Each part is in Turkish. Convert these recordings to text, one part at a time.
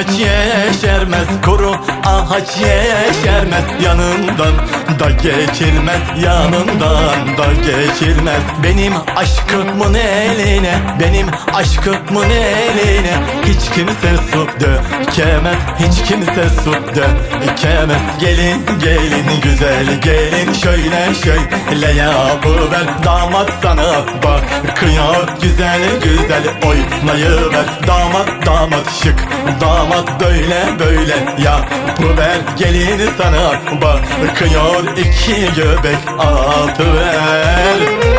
ağaç yeşermez Kuru ağaç yeşermez. Yanından da geçilmez Yanından da geçilmez Benim aşkımın eline Benim aşkımın eline Hiç kimse su dökemez Hiç kimse su dökemez. Gelin gelin güzel gelin Şöyle şöyle yapıver. Damat sana bakıyor Güzel güzel oynayıver. Damat damat şık Damat böyle böyle yapıver Gelin sana bakıyor iki göbek atıver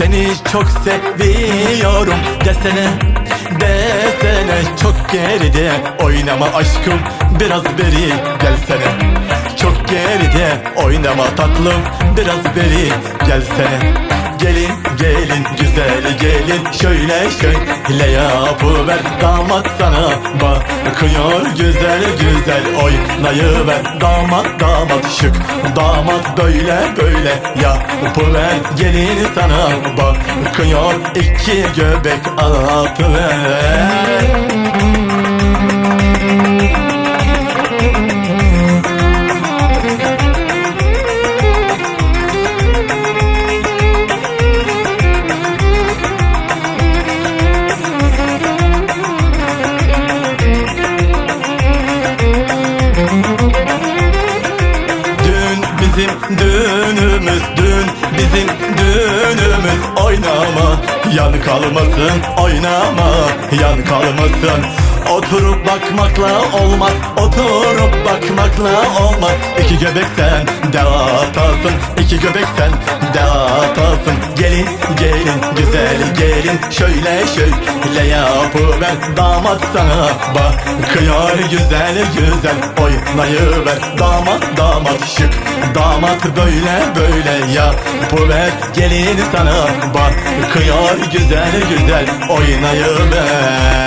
Seni çok seviyorum. Desene desene. Çok geride oynama aşkım. Biraz beri gelsene. Çok geride oynama tatlım. Biraz beri gelsene Gelin gelin güzel gelin. Şöyle şöyle yapıver Damat sana bakıyor. Güzel güzel oynayıver Damat damat. Şık damat böyle böyle yapıver. Gelin sana bakıyor iki göbek atıver bizim düğünümüz Oynama. Yan kalmasın Oynama. Yan kalmasın Oturup bakmakla olmaz Oturup bakmakla olmaz. İki göbekten dağıtasın İki göbekten dağıtasın Gelin gelin güzel gelin. Şöyle şöyle yapıver. Damat sana bakıyor Güzel güzel. Oynayıver. Damat damat şık. Damat böyle böyle yapıver. Gelin sana bakıyor Güzel güzel. Oynayıver